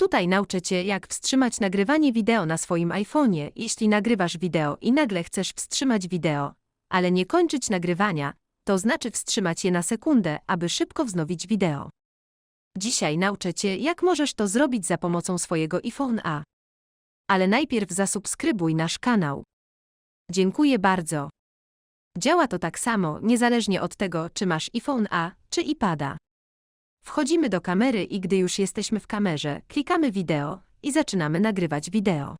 Tutaj nauczę Cię, jak wstrzymać nagrywanie wideo na swoim iPhone'ie, jeśli nagrywasz wideo i nagle chcesz wstrzymać wideo, ale nie kończyć nagrywania, to znaczy wstrzymać je na sekundę, aby szybko wznowić wideo. Dzisiaj nauczę Cię, jak możesz to zrobić za pomocą swojego iPhone A. Ale najpierw zasubskrybuj nasz kanał. Dziękuję bardzo. Działa to tak samo, niezależnie od tego, czy masz iPhone A czy iPada. Wchodzimy do kamery i gdy już jesteśmy w kamerze, klikamy wideo i zaczynamy nagrywać wideo.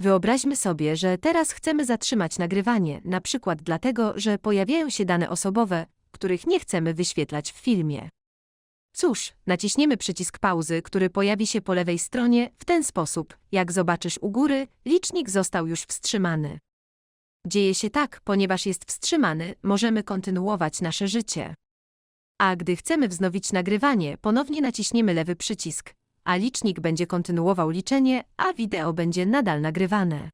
Wyobraźmy sobie, że teraz chcemy zatrzymać nagrywanie, na przykład dlatego, że pojawiają się dane osobowe, których nie chcemy wyświetlać w filmie. Cóż, naciśniemy przycisk pauzy, który pojawi się po lewej stronie w ten sposób. Jak zobaczysz u góry, licznik został już wstrzymany. Dzieje się tak, ponieważ jest wstrzymany, możemy kontynuować nasze życie. A gdy chcemy wznowić nagrywanie, ponownie naciśniemy lewy przycisk, a licznik będzie kontynuował liczenie, a wideo będzie nadal nagrywane.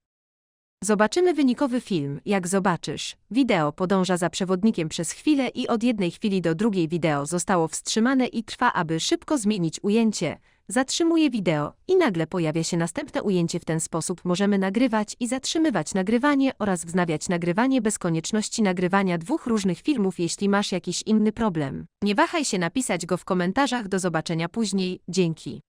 Zobaczymy wynikowy film. Jak zobaczysz, wideo podąża za przewodnikiem przez chwilę i od jednej chwili do drugiej wideo zostało wstrzymane i trwa, aby szybko zmienić ujęcie. Zatrzymuje wideo i nagle pojawia się następne ujęcie. W ten sposób możemy nagrywać i zatrzymywać nagrywanie oraz wznawiać nagrywanie bez konieczności nagrywania dwóch różnych filmów, jeśli masz jakiś inny problem. Nie wahaj się napisać go w komentarzach. Do zobaczenia później. Dzięki.